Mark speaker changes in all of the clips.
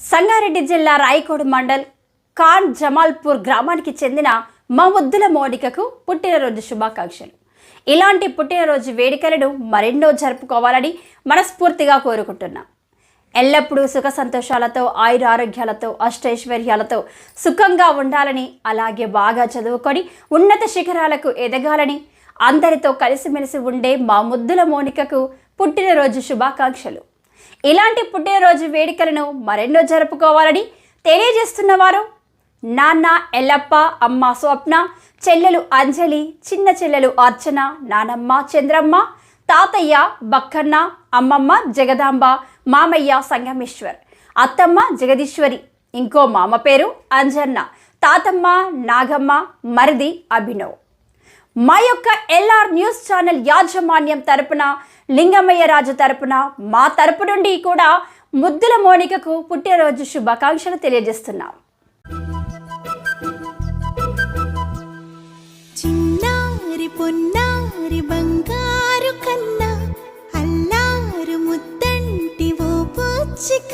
Speaker 1: సంగారెడ్డి జిల్లా రాయకోడు మండల్ ఖాన్ జమాల్పూర్ గ్రామానికి చెందిన మా ముద్దుల మోనికకు పుట్టినరోజు శుభాకాంక్షలు. ఇలాంటి పుట్టినరోజు వేడుకలను మరెన్నో జరుపుకోవాలని మనస్ఫూర్తిగా కోరుకుంటున్నాం. ఎల్లప్పుడూ సుఖ సంతోషాలతో ఆయుర ఆరోగ్యాలతో అష్టైశ్వర్యాలతో సుఖంగా ఉండాలని అలాగే బాగా చదువుకొని ఉన్నత శిఖరాలకు ఎదగాలని అందరితో కలిసిమెలిసి ఉండే మా ముద్దుల మోనికకు పుట్టినరోజు శుభాకాంక్షలు. ఇలాంటి పుట్టినరోజు వేడుకలను మరెన్నో జరుపుకోవాలని తెలియజేస్తున్నవారు నాన్న ఎల్లప్ప అమ్మ స్వప్న చెల్లెలు అంజలి చిన్న చెల్లెలు అర్చన నానమ్మ చంద్రమ్మ తాతయ్య బక్కన్న అమ్మమ్మ జగదాంబ మామయ్య సంగమేశ్వర్ అత్తమ్మ జగదీశ్వరి ఇంకో మామ పేరు అంజన్న తాతమ్మ నాగమ్మ మరిది అభినవ్. మా యొక్క ఎల్ఆర్ న్యూస్ ఛానల్ యాజమాన్యం తరపున లింగమయ్య రాజు తరపున మా తరపు నుండి కూడా ముద్దుల మోనికకు పుట్టినరోజు శుభాకాంక్షలు తెలియజేస్తున్నాం.
Speaker 2: చిన్నారి పొన్నారి బంగారు కన్నా అల్లారు ముద్దంటి ఓ పూచిక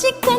Speaker 2: 찍고